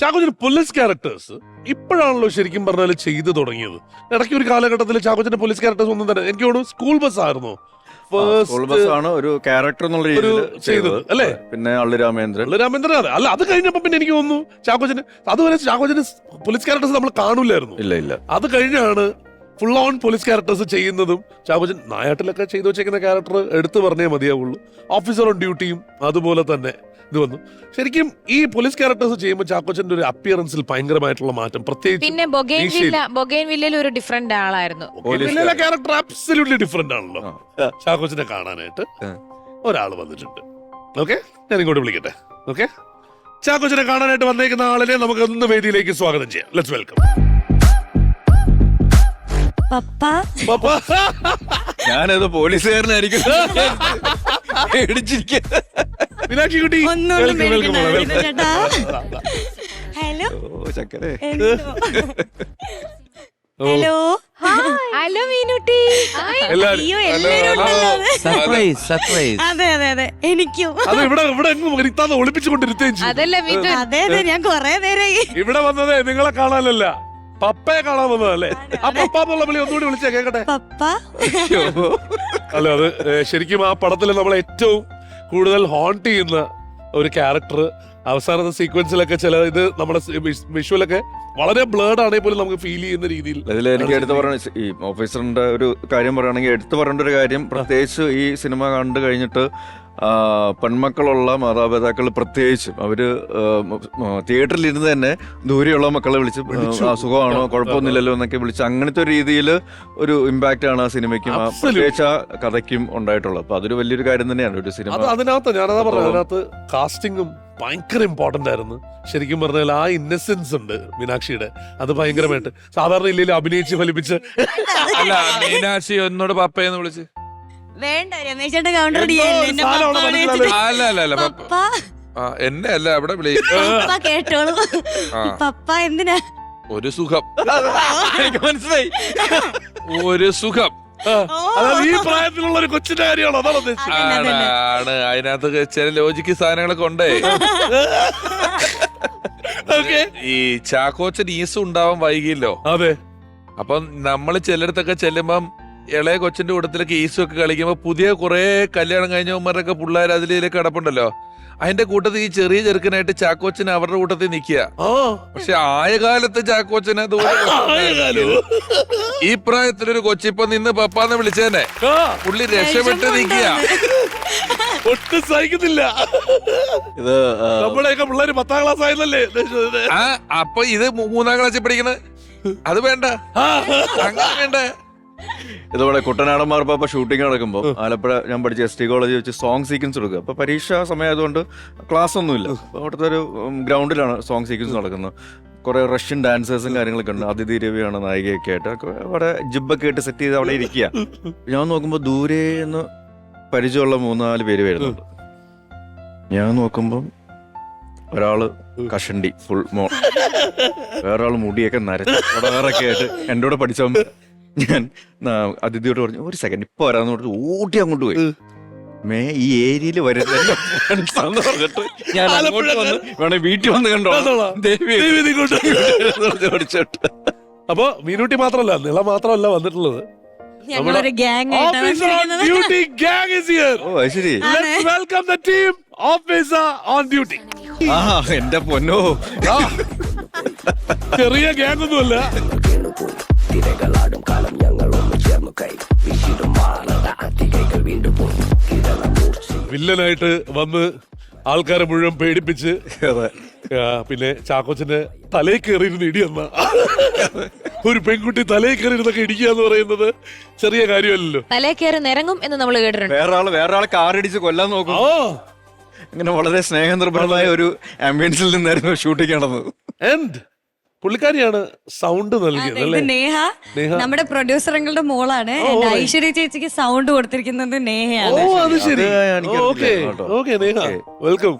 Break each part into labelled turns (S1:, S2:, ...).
S1: Chackochan police characters ഇപ്പോഴാണല്ലോ ശരിക്കും പറഞ്ഞാൽ ചെയ്തു തുടങ്ങിയത്. ഇടയ്ക്ക് ഒരു കാലഘട്ടത്തിൽ ചാക്കോച്ചന്റെ പോലീസ് ക്യാരക്ടേഴ്സ് ഒന്നും തന്നെ എനിക്ക് തോന്നുന്നു സ്കൂൾ ബസ് ആയിരുന്നു.
S2: ആണ് ഒരു ക്യാരക്ടർ എന്നുള്ള രീതിയിൽ
S1: ചെയ്തത്, അല്ലേ?
S2: പിന്നെ അള്ളി രാമേന്ദ്രൻ
S1: രാമേന്ദ്രൻ അതെ അല്ല അത് കഴിഞ്ഞപ്പോ പിന്നെ എനിക്ക് തോന്നുന്നു ചാക്കോച്ചന് അതുവരെ ചാക്കോച്ചന് പോലീസ് ക്യാരക്ടേഴ്സ് നമ്മൾ കാണൂലായിരുന്നു
S2: ഇല്ല ഇല്ല.
S1: അത് കഴിഞ്ഞാണ് ഫുൾ ഓൺ പോലീസ് ക്യാരക്ടേഴ്സ് ചെയ്യുന്നതും ചാക്കോച്ചൻ നായാട്ടിലൊക്കെ ചെയ്തു വെച്ചേക്കുന്ന ക്യാരക്ടർ എടുത്തു പറഞ്ഞേ മതിയാവുള്ളൂ. ഓഫീസർ ഓൺ ഡ്യൂട്ടിയും അതുപോലെ തന്നെ. ഇത് വന്നു. ശരിക്കും ഈ പോലീസ് ക്യാരക്ടേഴ്സ് ചെയ്യുമ്പോൾ ചാക്കോച്ചന്റെ ഒരു അപ്പിയറൻസിൽ ഭയങ്കരമായിട്ടുള്ള മാറ്റം. പ്രത്യേകിച്ച്
S3: പിന്നെ ബൊഗൈൻ
S1: മീശയിൽ.
S3: വില്ല ബൊഗൈൻ വില്ലയിൽ ഒരു ഡിഫറെന്റ് ആളായിരുന്നു.
S1: ക്യാരക്ടർ അബ്സല്യൂട്ട്ലി ഡിഫറെന്റ് ആണല്ലോ. ചാക്കോച്ചനെ കാണാനായിട്ട് ഒരാൾ വന്നിട്ടുണ്ട്. ഓക്കെ ഞാൻ ഇങ്ങോട്ട് വിളിക്കട്ടെ. ഓക്കെ ചാക്കോച്ചനെ കാണാനായിട്ട് വന്നേക്കുന്ന ആളിനെ നമുക്ക് ഒന്ന് വേദിയിലേക്ക് സ്വാഗതം ചെയ്യാം. ലെറ്റ്സ് വെൽക്കം
S4: പപ്പ.
S2: ഞാനത് പോലീസുകാരനായിരിക്കും പേടിച്ചിരിക്കുക
S1: മീനാക്ഷി കുട്ടി.
S4: ഹലോ?
S2: ചക്കരെ?
S4: ഹലോ?
S3: ഹലോ മീനുട്ടി.
S1: എല്ലാരും
S4: അയ്യോ
S5: സർപ്രൈസ് സർപ്രൈസ്.
S4: അതെ അതെ അതെ. എനിക്കും.
S1: അത് ഇവിടെ ഇവിടെ എങ്ങും ഇരുത്താതെ ഒളിപ്പിച്ചുകൊണ്ടിരുത്തേം ചെയ്തു.
S3: അതല്ല മിഥുൻ
S4: അതെ അതെ ഞാൻ കൊറേ നേരമായി
S1: ഇവിടെ വന്നത് നിങ്ങളെ കാണാനല്ല. പപ്പയെ കാണാൻ വന്നതല്ലേ. ആ പപ്പ എന്നുള്ള വിളി ഒന്നുകൂടി വിളിച്ചേ കേക്കട്ടെ?
S4: പപ്പ?
S1: അല്ല അത് ശരിക്കും ആ പടത്തിൽ നമ്മളെ ഏറ്റവും കൂടുതൽ ഹോണ്ട് ചെയ്യുന്ന ഒരു ക്യാരക്ടർ. അവസാനത്തെ സീക്വൻസിലൊക്കെ ചില ഇത് നമ്മുടെ വിഷ്വലൊക്കെ വളരെ ബ്ലേഡ് ആണെങ്കിൽ പോലും നമുക്ക് ഫീൽ ചെയ്യുന്ന രീതിയിൽ.
S2: അതിൽ എനിക്ക് എടുത്തു പറയണ ഈ ഓഫീസറിന്റെ ഒരു കാര്യം പറയുകയാണെങ്കിൽ എടുത്തു പറയേണ്ട ഒരു കാര്യം പ്രത്യേകിച്ച് ഈ സിനിമ കണ്ടു കഴിഞ്ഞിട്ട് പെൺമക്കളുള്ള മാതാപിതാക്കൾ പ്രത്യേകിച്ചും. അവർ തിയേറ്ററിലിരുന്ന് തന്നെ ദൂരെയുള്ള മക്കളെ വിളിച്ച് സുഖമാണോ കുഴപ്പമൊന്നുമില്ലല്ലോ എന്നൊക്കെ വിളിച്ച് അങ്ങനത്തെ ഒരു രീതിയിൽ ഒരു ഇമ്പാക്റ്റ് ആണ് ആ സിനിമയ്ക്കും. പ്രത്യേകിച്ച് ആ കഥയ്ക്കും ഉണ്ടായിട്ടുള്ളത്. അപ്പൊ അതൊരു വലിയൊരു കാര്യം തന്നെയാണ് ഒരു സിനിമ.
S1: അതിനകത്ത് ഞാനതാ പറഞ്ഞത് അതിനകത്ത് കാസ്റ്റിംഗും ഭയങ്കര ഇമ്പോർട്ടന്റ് ആയിരുന്നു. ശരിക്കും പറഞ്ഞാൽ ആ ഇന്നസെൻസ് ഉണ്ട് മീനാക്ഷിയുടെ. അത് ഭയങ്കരമായിട്ട്. സാധാരണ ഇല്ലെങ്കിൽ അഭിനയിച്ച് ഫലിപ്പിച്ച്.
S5: അല്ല മീനാക്ഷി എന്നോട് പപ്പയെന്ന് വിളിച്ച്.
S4: വേണ്ട രമേശ് ചേട്ടൻ കൗണ്ടർ
S1: എന്തോ ഒരു സാധനമാണ് മനസ്സിലായത്.
S5: അല്ല അല്ല അല്ല പപ്പ
S4: പപ്പ.
S5: ആ, എന്നെ അല്ല അവിടെ വിളി
S4: പപ്പ കേട്ടോളൂ.
S5: ആ.
S4: പപ്പ എന്തിനാ?
S5: ഒരു സുഖം.
S2: എനിക്ക് മനസ്സിലായി.
S5: ഒരു സുഖം.
S1: ആ, അതായത് ഈ പ്രായത്തിലുള്ള ഒരു കൊച്ചിന്റെ കാര്യമാണോ? അതാണ് ഉദ്ദേശിച്ചത്.
S4: അതന്നെ,
S5: ആണ്
S4: അതന്നെ.
S5: ആണ് അതിനകത്ത് ചില ലോജിക്ക് സാധനങ്ങളൊക്കെ ഉണ്ടേ.
S1: ഓക്കെ.
S5: ഈ ചാക്കോച്ചൻ ഈസും ഉണ്ടാവാൻ വൈകിയല്ലോ.
S1: അതെ.
S5: അപ്പം നമ്മൾ ചിലയിടത്തൊക്കെ ചെല്ലുമ്പം ഇളയ കൊച്ചിന്റെ കൂട്ടത്തിലൊക്കെ ഈസും ഒക്കെ കളിക്കുമ്പോൾ പുതിയ കുറെ കല്യാണം കഴിഞ്ഞവന്മാരൊക്കെ പിള്ളേർ അതിലേക്ക് കിടപ്പുണ്ടല്ലോ. അതിന്റെ കൂട്ടത്തിൽ ഈ ചെറിയ ചെറുക്കനായിട്ട് ചാക്കോച്ചൻ അവരുടെ കൂട്ടത്തിൽ നിൽക്കുക. പക്ഷെ ആയ കാലത്ത് ചാക്കോച്ചനെ. ഈ പ്രായത്തിലൊരു കൊച്ചിപ്പൊ നിന്ന് പപ്പാന്ന് വിളിച്ചേനെ. പുള്ളി രക്ഷപ്പെട്ട് നിൽക്കുക.
S1: ഒട്ടും സഹിക്കുന്നില്ല.
S2: ഇത്
S1: നമ്മളെയൊക്കെ പിള്ളേര് പത്താം ക്ലാസ് ആയതല്ലേ? ഉദ്ദേശിച്ചത്?
S5: ആ അപ്പൊ ഇത് മൂന്നാം ക്ലാസ്സിൽ പഠിക്കണത്? അത് വേണ്ട. അങ്ങനെ വേണ്ട.
S2: ഇതോടെ കുട്ടനാടൻ മാർപ്പാപ്പ ഷൂട്ടിംഗ് നടക്കുമ്പോൾ ആലപ്പുഴ ഞാൻ പഠിച്ച എസ് ടി കോളേജ് വെച്ച് സോങ് സീക്വൻസ് എടുക്കുക അപ്പൊ പരീക്ഷ സമയമായതുകൊണ്ട് ക്ലാസ് ഒന്നുമില്ല. അപ്പൊ അവിടുത്തെ ഒരു ഗ്രൗണ്ടിലാണ് സോങ് സീക്വൻസ് നടക്കുന്നത്. കുറെ റഷ്യൻ ഡാൻസേഴ്സും കാര്യങ്ങളൊക്കെ ഉണ്ട്. അതിഥി രവിയാണ് നായികയൊക്കെ ആയിട്ട്. അവിടെ ജിബൊക്കെ ഇട്ട് സെറ്റ് ചെയ്ത് അവിടെ ഇരിക്കുക. ഞാൻ നോക്കുമ്പോൾ ദൂരെ നിന്ന് പരിചയമുള്ള മൂന്നാൽ പേര് വരുന്നുണ്ട്. ഞാൻ നോക്കുമ്പം ഒരാൾ കഷണ്ടി ഫുൾ മോ വേറൊരാൾ മുടിയൊക്കെ നരച്ച് ആയിട്ട് എന്റെ കൂടെ പഠിച്ചവൻ ഞാൻ ന- അതിഥിയോട് പറഞ്ഞു ഒരു സെക്കൻഡ് ഇപ്പൊ വരാന്ന് പറഞ്ഞിട്ട് ഓടി അങ്ങോട്ട് പോയി. മേ ഈ ഏരിയയിൽ വരുന്ന friends ആണെന്ന് പറഞ്ഞിട്ട് ഞാൻ അങ്ങോട്ട് വന്ന് വേണേ വീട്ടിൽ വന്ന് കണ്ടോ?
S1: കണ്ടോളാം.
S2: ദേവി
S1: ദൈവം.
S2: ഓടിച്ചോട്ട്
S1: അപ്പൊ മീനൂട്ടി മാത്രമല്ല നിള മാത്രമല്ല വന്നിട്ടുള്ളത്.
S4: ഞങ്ങളൊരു gang
S1: Officer on duty gang is here.
S2: ഓ അത് ശരി.
S1: Let's welcome the team officer on duty.
S2: ആ എന്റെ പൊന്നോ.
S1: ആ, ചെറിയ ഗ്യാങ് ഒന്നുമല്ല. വില്ലനായിട്ട് വന്ന് ആൾക്കാരെ മുഴുവൻ പേടിപ്പിച്ച് പിന്നെ ചാക്കോച്ചന്റെ തലയിൽ കയറിയിരുന്ന് ഇടിയെന്ന. ഒരു പെൺകുട്ടി തലയിൽ കയറിയിരുന്നൊക്കെ ഇടിക്കുക എന്ന് പറയുന്നത് ചെറിയ കാര്യമല്ലല്ലോ.
S3: തലയിൽ കയറി നിരങ്ങും എന്ന് നമ്മൾ കേട്ടിട്ടുണ്ട്.
S2: വേറെ ആൾ വേറെ ആളെ കാറടിച്ച് കൊല്ലാൻ നോക്കും.
S1: ആ.
S2: അങ്ങനെ വളരെ സ്നേഹനിർഭരമായ ഒരു ആംബിയൻസിൽ നിന്നായിരുന്നു ഷൂട്ടിങ് നടന്നത്.
S1: ആൻഡ് പുള്ളിക്കാരിയാണ് സൗണ്ട് നൽകിയത് അല്ലേ?
S4: നേഹ.
S1: നേഹ.
S4: നമ്മുടെ പ്രൊഡ്യൂസറുകളുടെ മോളാണ്. ഐശ്വര്യ ചേച്ചിക്ക് സൗണ്ട് കൊടുത്തിരിക്കുന്നത്
S1: ഓ
S4: നേഹയാണ്
S1: അത് ശരി ഓക്കെ. ഓക്കെ നേഹ. വെൽക്കം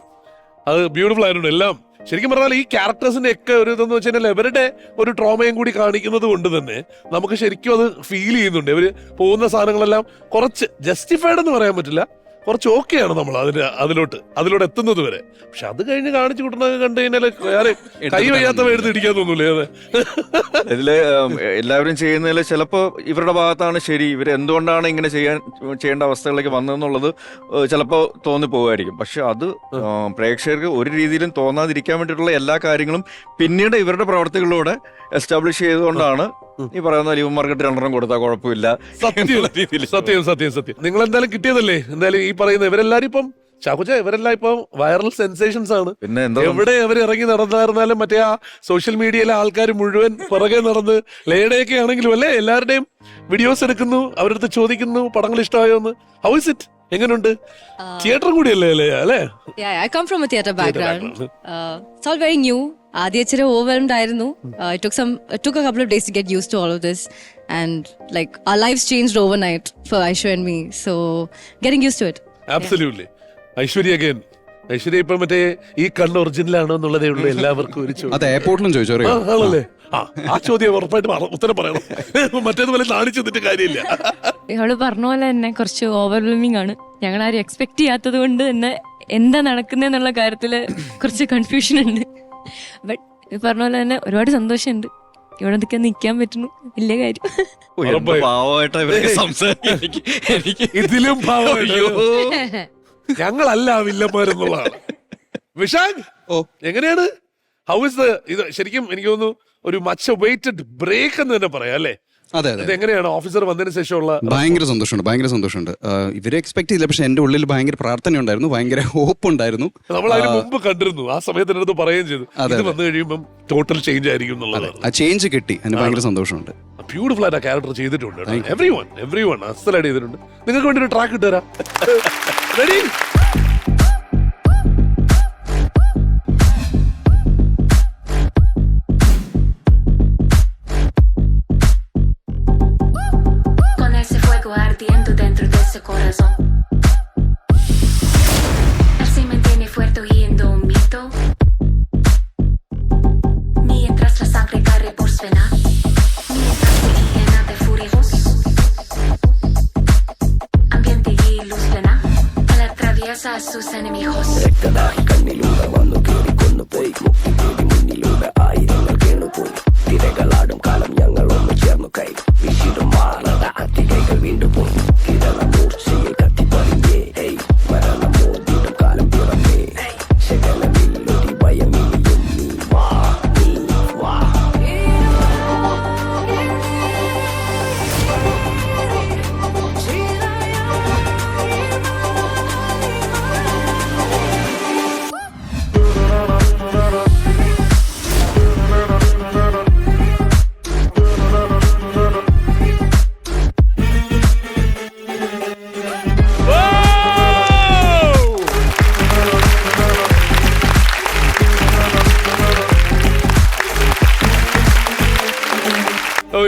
S1: അത് ബ്യൂട്ടിഫുൾ ആയിരുന്നു എല്ലാം. ശരിക്കും പറഞ്ഞാൽ ഈ ക്യാരക്ടേഴ്സിന്റെ ഒക്കെ ഒരു ഇതെന്ന് വെച്ച് കഴിഞ്ഞാൽ ഇവരുടെ ഒരു ട്രോമയും കൂടി കാണിക്കുന്നത് കൊണ്ട് തന്നെ നമുക്ക് ശരിക്കും അത് ഫീൽ ചെയ്യുന്നുണ്ട്. ഇവർ പോകുന്ന സാധനങ്ങളെല്ലാം കുറച്ച് ജസ്റ്റിഫൈഡ് എന്ന് പറയാൻ പറ്റില്ല. കുറച്ച് ഓക്കെയാണ് നമ്മൾ അതിന് അതിലോട്ട് അതിലോട്ട് എത്തുന്നത് വരെ. പക്ഷെ അത് കഴിഞ്ഞ് കാണിച്ചു കൂട്ടുന്നത് കണ്ടു കഴിഞ്ഞാൽ കൈ വയ്യാത്തവ ഇടിക്കാൻ തോന്നൂലേ അതെ?
S2: ഇതിൽ എല്ലാവരും ചെയ്യുന്നതിൽ ചിലപ്പോൾ ഇവരുടെ ഭാഗത്താണ് ശരി ഇവർ എന്തുകൊണ്ടാണ് ഇങ്ങനെ ചെയ്യാൻ ചെയ്യേണ്ട അവസ്ഥകളിലേക്ക് വന്നതെന്നുള്ളത് ചിലപ്പോൾ തോന്നിപ്പോകുമായിരിക്കും പക്ഷെ അത് പ്രേക്ഷകർക്ക് ഒരു രീതിയിലും തോന്നാതിരിക്കാൻ വേണ്ടിയിട്ടുള്ള എല്ലാ കാര്യങ്ങളും പിന്നീട് ഇവരുടെ പ്രവർത്തികളിലൂടെ എസ്റ്റാബ്ലിഷ് ചെയ്തുകൊണ്ടാണ് ഈ പറയുന്ന ലീവ് മാർക്കറ്റ് രണ്ടെണ്ണം കൊടുത്താൽ കുഴപ്പമില്ല.
S1: സത്യം. സത്യം സത്യം സത്യം. നിങ്ങൾ എന്തായാലും കിട്ടിയതല്ലേ? എന്തായാലും ഈ പറയുന്ന ഇവരെല്ലാരും ഇപ്പം ചാക്കുച്ച ഇവരെല്ലാം ഇപ്പൊ വൈറൽ സെൻസേഷൻസ് ആണ്.
S2: പിന്നെ
S1: എവിടെ അവർ ഇറങ്ങി നടന്നായിരുന്നാലും മറ്റേ ആ സോഷ്യൽ മീഡിയയിലെ ആൾക്കാർ മുഴുവൻ പുറകെ നടന്ന് ലേഡയൊക്കെ ആണെങ്കിലും അല്ലേ എല്ലാവരുടെയും വീഡിയോസ് എടുക്കുന്നു അവരടുത്ത് ചോദിക്കുന്നു പടങ്ങൾ ഇഷ്ടമായോ എന്ന്. ഹൗ ഇസ് ഇറ്റ് എങ്ങനെയുണ്ട് തിയേറ്റർ കൂടിയല്ലേ അല്ലേ?
S4: I come from a theatre background.
S1: background.
S4: Uh, ആദ്യം ഇച്ചിരി ഓവർവെൽംഡ് ആയിരുന്നു. It took some it a couple of of to get get to to of of and and like our changed changed overnight for Aisha and me. So getting used to it.
S1: Absolutely Aishwarya again Aishwarya ഇപ്പൊ മറ്റേ ഈ കണ്ണ് original ആണോ എന്നുള്ളതേ ഉള്ളൂ എല്ലാവർക്കും ഒരു ചോദ്യം.
S6: അത് എയർപോർട്ടിലും ചോദിച്ചു
S1: ആ, ആണല്ലേ? ആ. ആ ചോദ്യം ഉറപ്പായിട്ട് ഉത്തരം പറയണം. മറ്റേതുപോലെ നാണിച്ചു നിന്നിട്ട് കാര്യമില്ല.
S7: ഇയാൾ പറഞ്ഞ പോലെ തന്നെ കുറച്ച് ഓവർവെൽമിംഗ് ആണ്. ഞങ്ങൾ ആരും എക്സ്പെക്ട് ചെയ്യാത്തത് കൊണ്ട് തന്നെ എന്താ നടക്കുന്നെന്നുള്ള കാര്യത്തിൽ കുറച്ച് കൺഫ്യൂഷൻ ഉണ്ട്. ബട്ട് പറഞ്ഞ പോലെ തന്നെ ഒരുപാട് സന്തോഷമുണ്ട്. ഇവിടെ നിൽക്കാൻ നിൽക്കാൻ പറ്റുന്നു. വലിയ കാര്യം.
S1: ഇതിലും. ഞങ്ങളല്ല ആ വില്ലന്മാരെന്നുള്ളതാണ് വിശാഖ്
S6: ഓ.
S1: എങ്ങനെയാണ്? ഹൗ ഇസ് ഇത് ശരിക്കും എനിക്ക് തോന്നുന്നു ഒരു മച്ച് വെയിറ്റഡ് ബ്രേക്ക് എന്ന് തന്നെ പറയാം അല്ലേ?
S6: അതെ അതെ.
S1: എങ്ങനെയാണ് ഓഫീസർ വന്നതിന് ശേഷമുള്ള
S6: ഭയങ്കര സന്തോഷമുണ്ട് ഭയങ്കര സന്തോഷമുണ്ട്. ഇവരെ എക്സ്പെക്ട് ചെയ്തില്ല പക്ഷെ എന്റെ ഉള്ളിൽ ഭയങ്കര പ്രാർത്ഥന ഉണ്ടായിരുന്നു ഭയങ്കര ഹോപ്പ് ഉണ്ടായിരുന്നു
S1: നമ്മൾ അതിന് മുമ്പ് കണ്ടിരുന്നു ആ സമയത്ത് എന്റെ അടുത്ത് പറയുകയും ചെയ്തു.
S6: അതെ,
S1: ഇത് വന്നു കഴിയുമ്പോൾ ടോട്ടൽ ചേഞ്ച് ആയിരിക്കും എന്നുള്ളത്
S6: ആ ചേഞ്ച് കിട്ടി അതിന് ഭയങ്കര സന്തോഷമുണ്ട്.
S1: ബ്യൂട്ടിഫുൾ ആയിട്ട് ആ ക്യാരക്ടർ ചെയ്തിട്ടുണ്ട് എവറി വൺ എവറി വൺ അസലായിട്ട് ചെയ്തിട്ടുണ്ട്. നിങ്ങൾക്ക് വേണ്ടി ഒരു ട്രാക്ക് ഇട്ടുതരാം ready
S8: corazón. Así me tiene fuerte oyendo un mito. Mientras la sangre corre por su vena. Mientras me llena de furiosos. Ambiente y luz plena. Él atraviesa a sus enemigos.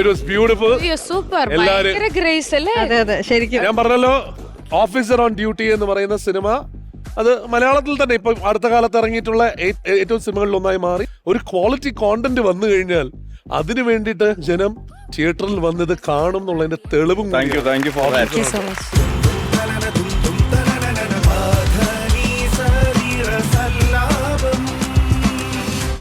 S1: It was beautiful
S3: super
S1: എല്ലാരും-
S3: ഭയങ്കര grace അല്ലേ?
S4: അതെ അതെ ശരിക്കും.
S1: ഞാൻ പറഞ്ഞല്ലോ officer on duty എന്ന് പറയുന്ന സിനിമ അത് മലയാളത്തിൽ തന്നെ ഇപ്പൊ അടുത്ത കാലത്ത് ഇറങ്ങിയിട്ടുള്ള ഏറ്റവും സിനിമകളിൽ ഒന്നായി മാറി. ഒരു ക്വാളിറ്റി കോണ്ടന്റ് വന്നു കഴിഞ്ഞാൽ അതിനു വേണ്ടിയിട്ട് ജനം തിയേറ്ററിൽ വന്നത് കാണും എന്നുള്ളതിന്റെ തെളിവും
S2: thank you thank you for that